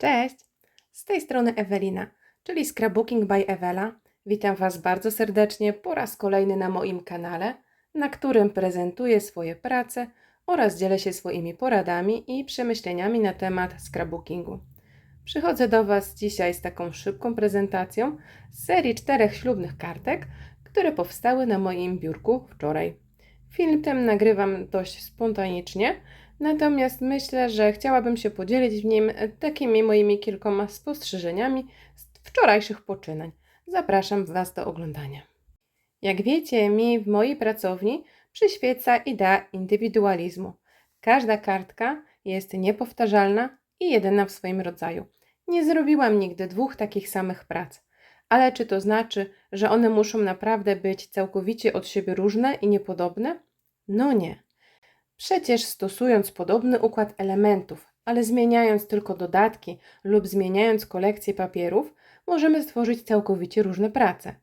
Cześć! Z tej strony Ewelina, czyli Scrapbooking by Ewela. Witam Was bardzo serdecznie po raz kolejny na moim kanale, na którym prezentuję swoje prace oraz dzielę się swoimi poradami i przemyśleniami na temat scrapbookingu. Przychodzę do Was dzisiaj z taką szybką prezentacją z serii czterech ślubnych kartek, które powstały na moim biurku wczoraj. Film ten nagrywam dość spontanicznie, natomiast myślę, że chciałabym się podzielić w nim takimi moimi kilkoma spostrzeżeniami z wczorajszych poczynań. Zapraszam Was do oglądania. Jak wiecie, mi w mojej pracowni przyświeca idea indywidualizmu. Każda kartka jest niepowtarzalna i jedyna w swoim rodzaju. Nie zrobiłam nigdy dwóch takich samych prac. Ale czy to znaczy, że one muszą naprawdę być całkowicie od siebie różne i niepodobne? No nie. Przecież stosując podobny układ elementów, ale zmieniając tylko dodatki lub zmieniając kolekcję papierów, możemy stworzyć całkowicie różne prace.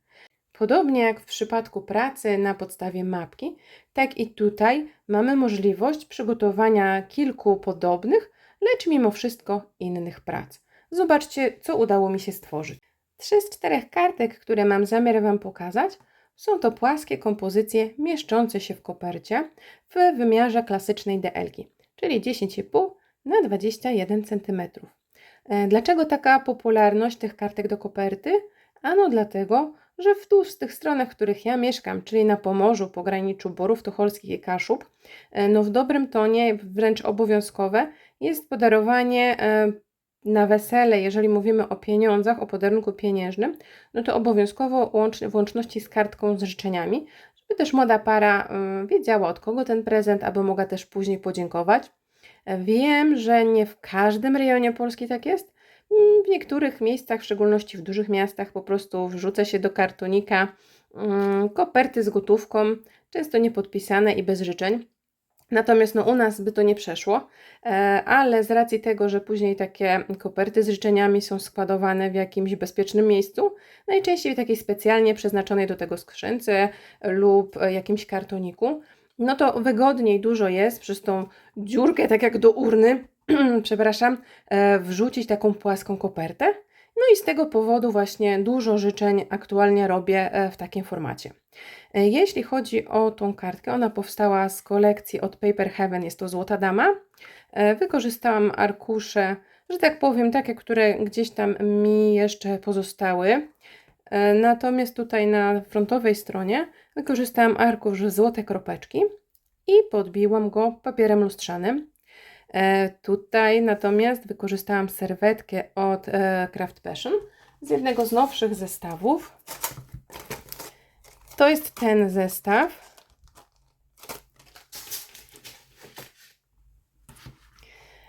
Podobnie jak w przypadku pracy na podstawie mapki, tak i tutaj mamy możliwość przygotowania kilku podobnych, lecz mimo wszystko innych prac. Zobaczcie, co udało mi się stworzyć. Trzy z czterech kartek, które mam zamiar Wam pokazać, są to płaskie kompozycje mieszczące się w kopercie w wymiarze klasycznej DL, czyli 10,5 na 21 cm. E, Dlaczego taka popularność tych kartek do koperty? Ano dlatego, że w tych stronach, w których ja mieszkam, czyli na Pomorzu, pograniczu Borów Tucholskich i Kaszub, e, no w dobrym tonie, wręcz obowiązkowe, jest podarowanie e, na wesele, jeżeli mówimy o pieniądzach, o podarunku pieniężnym, no to obowiązkowo łącz, w łączności z kartką z życzeniami, żeby też młoda para y, wiedziała od kogo ten prezent, aby mogła też później podziękować. Wiem, że nie w każdym rejonie Polski tak jest. W niektórych miejscach, w szczególności w dużych miastach, po prostu wrzuca się do kartonika y, koperty z gotówką, często niepodpisane i bez życzeń. Natomiast no, u nas by to nie przeszło, e, ale z racji tego, że później takie koperty z życzeniami są składowane w jakimś bezpiecznym miejscu, najczęściej w takiej specjalnie przeznaczonej do tego skrzynce lub jakimś kartoniku, no to wygodniej dużo jest przez tą dziurkę, tak jak do urny, przepraszam, e, wrzucić taką płaską kopertę. No i z tego powodu właśnie dużo życzeń aktualnie robię e, w takim formacie. E, jeśli chodzi o tą kartkę, ona powstała z kolekcji od Paper Heaven, jest to Złota Dama. E, wykorzystałam arkusze, że tak powiem, takie, które gdzieś tam mi jeszcze pozostały. Natomiast tutaj na frontowej stronie wykorzystałam arkusz Złote Kropeczki i podbiłam go papierem lustrzanym. Tutaj natomiast wykorzystałam serwetkę od Craft Passion z jednego z nowszych zestawów. To jest ten zestaw.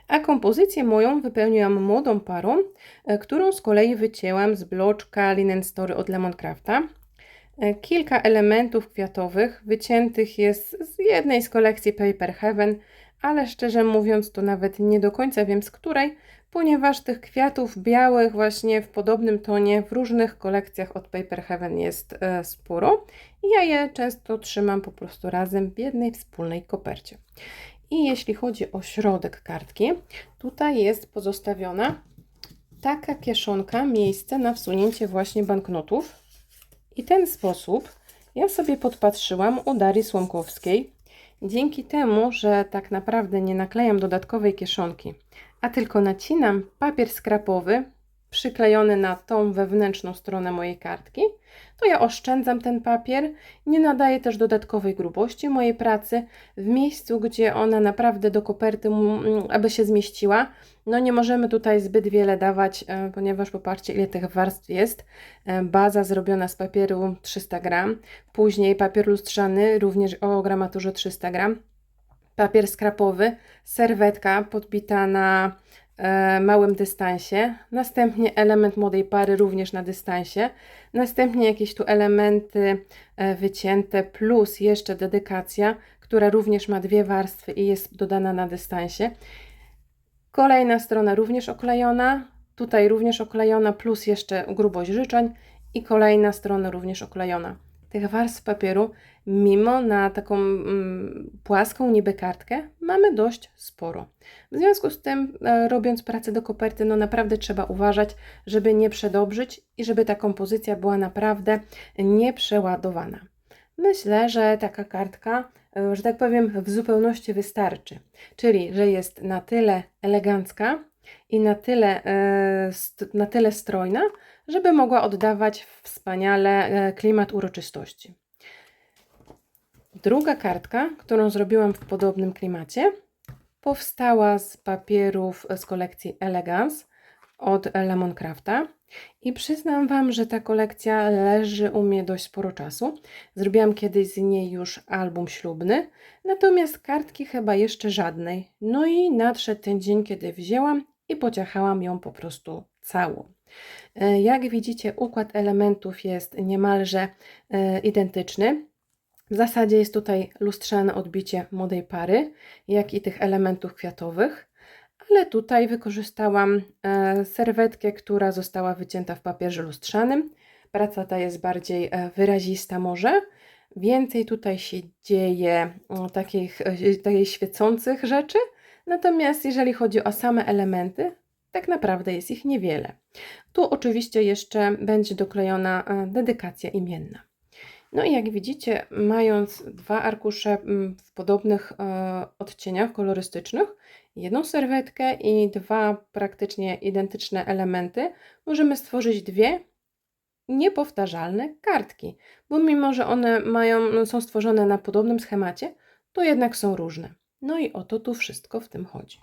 A kompozycję moją wypełniłam młodą parą, e, którą z kolei wycięłam z bloczka Linen Story od Lemoncrafta. E, kilka elementów kwiatowych wyciętych jest z jednej z kolekcji Paper Heaven, ale szczerze mówiąc to nawet nie do końca wiem z której, ponieważ tych kwiatów białych właśnie w podobnym tonie w różnych kolekcjach od Paper Heaven jest e, sporo i ja je często trzymam po prostu razem w jednej wspólnej kopercie. I jeśli chodzi o środek kartki, tutaj jest pozostawiona taka kieszonka, miejsce na wsunięcie właśnie banknotów. I ten sposób ja sobie podpatrzyłam u Darii Słomkowskiej. Dzięki temu, że tak naprawdę nie naklejam dodatkowej kieszonki, a tylko nacinam papier skrapowy przyklejony na tą wewnętrzną stronę mojej kartki, to ja oszczędzam ten papier, nie nadaję też dodatkowej grubości mojej pracy w miejscu, gdzie ona naprawdę do koperty, aby się zmieściła. No nie możemy tutaj zbyt wiele dawać, e, ponieważ popatrzcie ile tych warstw jest. E, baza zrobiona z papieru 300 gram, później papier lustrzany również o gramaturze 300 gram, papier skrapowy, serwetka podbita na małym dystansie, następnie element młodej pary również na dystansie, następnie jakieś tu elementy e, wycięte plus jeszcze dedykacja, która również ma dwie warstwy i jest dodana na dystansie. Kolejna strona również oklejona, tutaj również oklejona plus jeszcze grubość życzeń i kolejna strona również oklejona. tych warstw papieru, mimo na taką mm, płaską niby kartkę, mamy dość sporo. W związku z tym, e, robiąc pracę do koperty, no naprawdę trzeba uważać, żeby nie przedobrzyć i żeby ta kompozycja była naprawdę nieprzeładowana. Myślę, że taka kartka, e, że tak powiem, w zupełności wystarczy. Czyli, że jest na tyle elegancka i na tyle, e, na tyle strojna, żeby mogła oddawać wspaniale klimat uroczystości. Druga kartka, którą zrobiłam w podobnym klimacie, powstała z papierów z kolekcji Elegance od Lemoncrafta. I przyznam Wam, że ta kolekcja leży u mnie dość sporo czasu. Zrobiłam kiedyś z niej już album ślubny, natomiast kartki chyba jeszcze żadnej. No i nadszedł ten dzień, kiedy wzięłam i pociachałam ją po prostu całą. E, Jak widzicie, układ elementów jest niemalże e, identyczny. W zasadzie jest tutaj lustrzane odbicie młodej pary, jak i tych elementów kwiatowych ale tutaj wykorzystałam e, serwetkę, która została wycięta w papierze lustrzanym. Praca ta jest bardziej e, wyrazista może. Więcej tutaj się dzieje takich, e, takich świecących rzeczy, natomiast jeżeli chodzi o same elementy, tak naprawdę jest ich niewiele. Tu oczywiście jeszcze będzie doklejona dedykacja imienna. No i jak widzicie, mając dwa arkusze mm, w podobnych e, odcieniach kolorystycznych, jedną serwetkę i dwa praktycznie identyczne elementy, możemy stworzyć dwie niepowtarzalne kartki, bo mimo, że one mają, są stworzone na podobnym schemacie, to jednak są różne. No i o to tu wszystko w tym chodzi.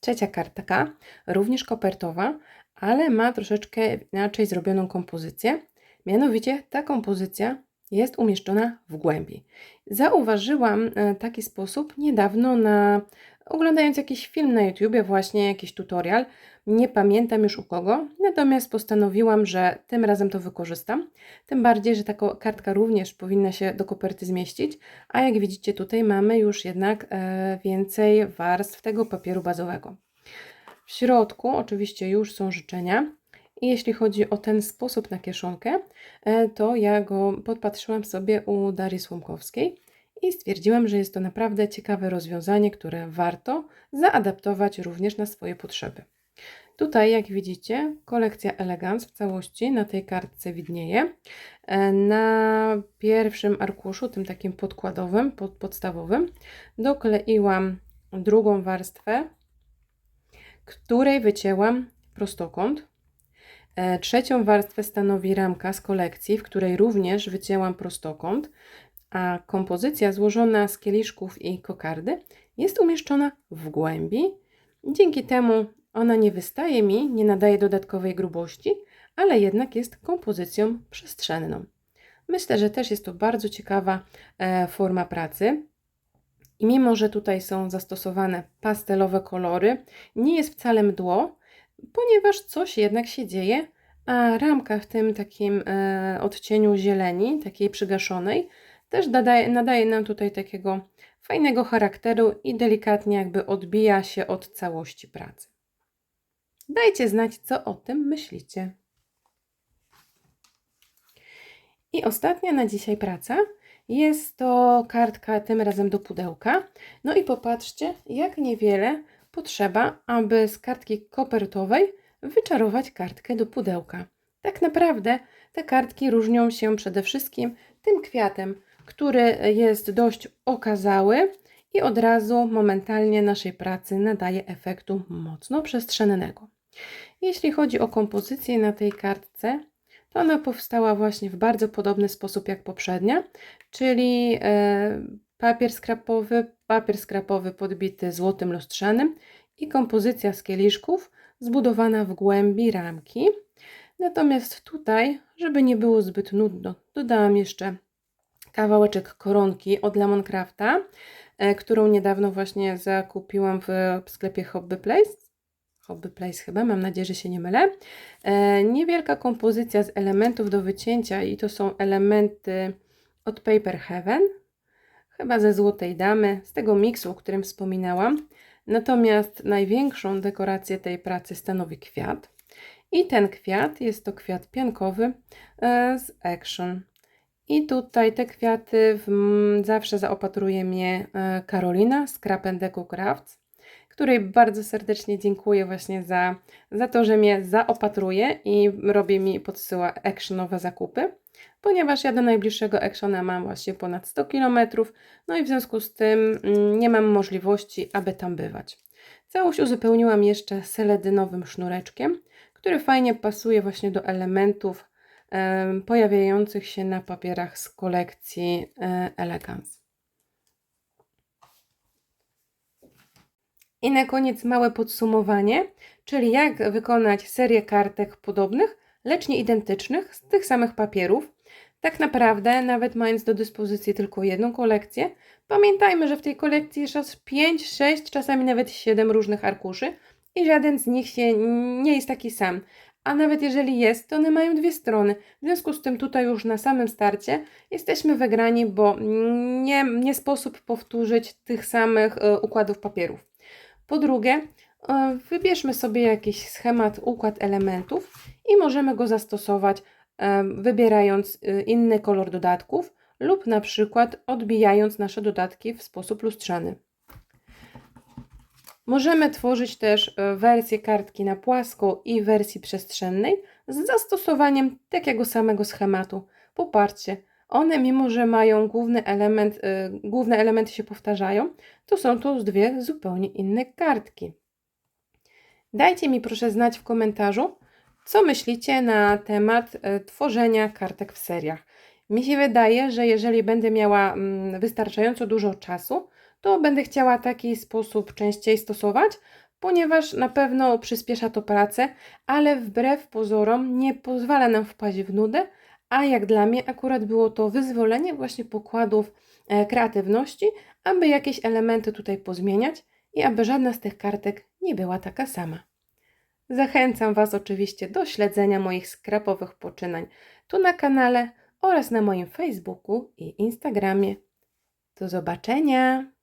Trzecia kartka, również kopertowa, ale ma troszeczkę inaczej zrobioną kompozycję. Mianowicie ta kompozycja jest umieszczona w głębi. Zauważyłam e, taki sposób niedawno na oglądając jakiś film na YouTubie, właśnie jakiś tutorial. Nie pamiętam już u kogo, natomiast postanowiłam, że tym razem to wykorzystam. Tym bardziej, że taka kartka również powinna się do koperty zmieścić, a jak widzicie tutaj mamy już jednak e, więcej warstw tego papieru bazowego. W środku oczywiście już są życzenia. I jeśli chodzi o ten sposób na kieszonkę, e, to ja go podpatrzyłam sobie u Darii Słomkowskiej i stwierdziłam, że jest to naprawdę ciekawe rozwiązanie, które warto zaadaptować również na swoje potrzeby. Tutaj, jak widzicie, kolekcja Elegance w całości na tej kartce widnieje. E, Na pierwszym arkuszu, tym takim podkładowym, pod, podstawowym, dokleiłam drugą warstwę, której wycięłam prostokąt. E, Trzecią warstwę stanowi ramka z kolekcji, w której również wycięłam prostokąt, a kompozycja złożona z kieliszków i kokardy jest umieszczona w głębi. Dzięki temu ona nie wystaje mi, nie nadaje dodatkowej grubości, ale jednak jest kompozycją przestrzenną. Myślę, że też jest to bardzo ciekawa e, forma pracy. I mimo, że tutaj są zastosowane pastelowe kolory, nie jest wcale mdło, ponieważ coś jednak się dzieje, a ramka w tym takim e, odcieniu zieleni, takiej przygaszonej, też nadaje, nadaje nam tutaj takiego fajnego charakteru i delikatnie jakby odbija się od całości pracy. Dajcie znać, co o tym myślicie. I ostatnia na dzisiaj praca jest to kartka tym razem do pudełka. No i popatrzcie, jak niewiele potrzeba, aby z kartki kopertowej wyczarować kartkę do pudełka. Tak naprawdę te kartki różnią się przede wszystkim tym kwiatem, który jest dość okazały i od razu momentalnie naszej pracy nadaje efektu mocno przestrzennego. Jeśli chodzi o kompozycję na tej kartce, to ona powstała właśnie w bardzo podobny sposób jak poprzednia, czyli e, papier skrapowy, papier skrapowy podbity złotym lustrzanym i kompozycja z kieliszków zbudowana w głębi ramki. Natomiast tutaj, żeby nie było zbyt nudno, dodałam jeszcze kawałeczek koronki od Lemoncrafta, e, którą niedawno właśnie zakupiłam w sklepie Hobby Place. Hobby Place chyba, mam nadzieję, że się nie mylę. E, niewielka kompozycja z elementów do wycięcia i to są elementy od Paper Heaven, chyba ze Złotej Damy, z tego miksu, o którym wspominałam. Natomiast największą dekorację tej pracy stanowi kwiat. I ten kwiat jest to kwiat piankowy e, z Action. I tutaj te kwiaty w, zawsze zaopatruje mnie e, Karolina z Crap Deco Crafts, której bardzo serdecznie dziękuję właśnie za, za to, że mnie zaopatruje i robi mi, podsyła actionowe zakupy, ponieważ ja do najbliższego actiona mam właśnie ponad 100 km, no i w związku z tym mm, nie mam możliwości, aby tam bywać. Całość uzupełniłam jeszcze seledynowym sznureczkiem, który fajnie pasuje właśnie do elementów em, pojawiających się na papierach z kolekcji e, Elegance. I na koniec małe podsumowanie, czyli jak wykonać serię kartek podobnych, lecz nie identycznych, z tych samych papierów. Tak naprawdę, nawet mając do dyspozycji tylko jedną kolekcję, pamiętajmy, że w tej kolekcji jest aż 5, 6, czasami nawet 7 różnych arkuszy i żaden z nich się nie jest taki sam. A nawet jeżeli jest, to one mają dwie strony. W związku z tym tutaj już na samym starcie jesteśmy wygrani, bo nie, nie sposób powtórzyć tych samych e, układów papierów. Po drugie, e, wybierzmy sobie jakiś schemat, układ elementów i możemy go zastosować wybierając e, inny kolor dodatków lub na przykład odbijając nasze dodatki w sposób lustrzany. Możemy tworzyć też e, wersję kartki na płasko i wersji przestrzennej z zastosowaniem takiego samego schematu. Popatrzcie, one mimo, że mają główny element, e, główne elementy się powtarzają, to są to dwie zupełnie inne kartki. Dajcie mi proszę znać w komentarzu, co myślicie na temat e, tworzenia kartek w seriach. Mi się wydaje, że jeżeli będę miała mm, wystarczająco dużo czasu, to będę chciała taki sposób częściej stosować, ponieważ na pewno przyspiesza to pracę, ale wbrew pozorom nie pozwala nam wpaść w nudę, a jak dla mnie akurat było to wyzwolenie właśnie pokładów e, kreatywności, aby jakieś elementy tutaj pozmieniać i aby żadna z tych kartek nie była taka sama. Zachęcam Was oczywiście do śledzenia moich skrapowych poczynań tu na kanale oraz na moim Facebooku i Instagramie. Do zobaczenia!